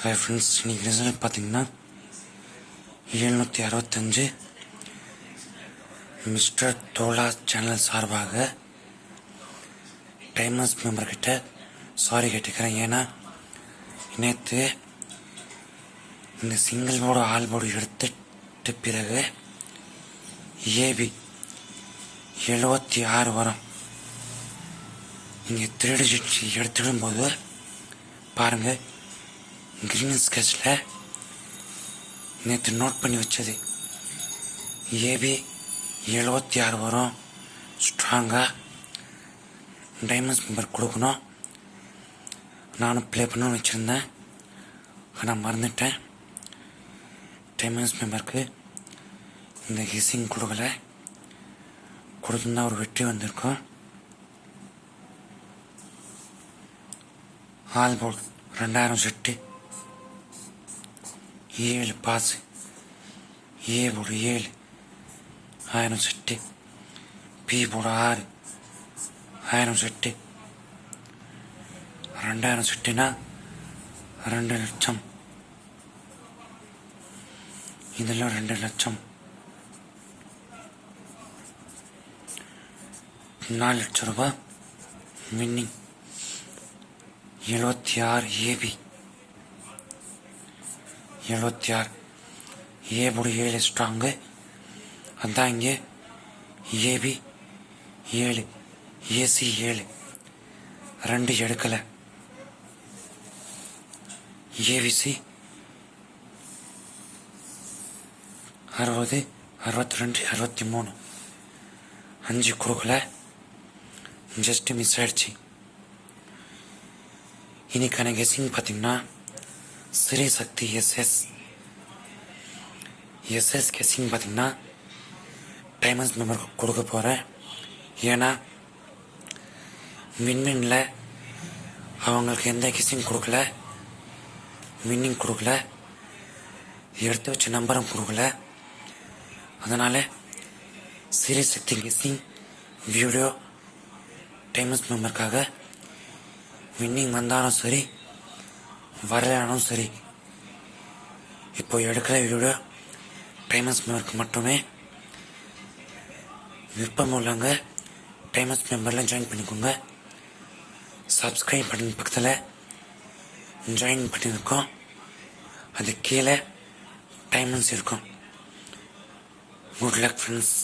Hi friends இன்னைக்கு result பார்த்தீங்கன்னா எழுநூற்றி அறுபத்தஞ்சு மிஸ்டர் தோலா சேனல் சார்பாக டைமர்ஸ் மெம்பர்கிட்ட சாரி கேட்டுக்கிறேன். ஏன்னா நேற்று இந்த சிங்கிள் போர்டு ஆல் போர்டு எடுத்துட்டு பிறகு ஏபி எழுபத்தி ஆறு வரும். நீங்கள் த்ரீ டிஜிட் எடுத்துடும்போது பாருங்கள் கிரீன் ஸ்கெட்சில் நேற்று நோட் பண்ணி வச்சது. ஏபி எழுபத்தி ஆறு வரும். ஸ்ட்ராங்காக டைமண்ட்ஸ் மெம்பர் கொடுக்கணும். நானும் ப்ளே பண்ணணும்னு வச்சுருந்தேன். ஆனால் மறந்துட்டேன். டைமண்ட்ஸ் மெம்பருக்கு இந்த ஹிஸ்ஸிங் கொடுக்கல. கொடுத்துருந்தா ஒரு வெற்றி வந்திருக்கும். ஆல் ரெண்டாயிரம் செட்டு. ஏழு பாஸ் ஏ போடு ஏழு. ஆயிரம் செட்டு பி போடு ஆறு. ஆயிரம் செட்டு ரெண்டாயிரம் செட்டுனா ரெண்டு லட்சம். இதெல்லாம் ரெண்டு லட்சம். நாலு லட்சம் ரூபாய் வின்னிங் எழுபத்தி ஆறு ஏபி. எழுபத்தி ஆறு ஏபுடி ஏழு ஸ்ட்ராங்கு அதான் இங்கே. ஏபி ஏழு. ஏசி ஏழு. ரெண்டு எடுக்கலை. ஏவிசி அறுபது அறுபத்தி ரெண்டு அறுபத்தி மூணு அஞ்சு கொடுக்கல. ஜஸ்ட் மிஸ் ஆயிடுச்சு. இன்னைக்கான கெஸ்ஸிங் பார்த்தீங்கன்னா Shri Shakti SS SS guessing பார்த்தீங்கன்னா டைமண்ட்ஸ் மெம்பருக்கு கொடுக்க போகிறேன் ஏன்னா வின்வின்ல அவங்களுக்கு எந்த கெஸிங் கொடுக்கல. வின்னிங் கொடுக்கல. எடுத்து வச்ச நம்பரும் கொடுக்கல. அதனால் Shri Shakti guessing video diamonds மெம்பருக்காக winning வந்தாலும் சரி வரலானும் சரி. இப்போ எடுக்கிற வீடியோ டைமஸ் மெம்பருக்கு மட்டுமே விருப்பம் உள்ளவங்க டைமஸ் மெம்பரில் ஜாயின் பண்ணிக்கோங்க. சப்ஸ்கிரைப் பட்டன் பக்கத்தில் ஜாயின் பண்ணியிருக்கோம் அது கீழே டைமண்ட்ஸ் இருக்கும். Good luck friends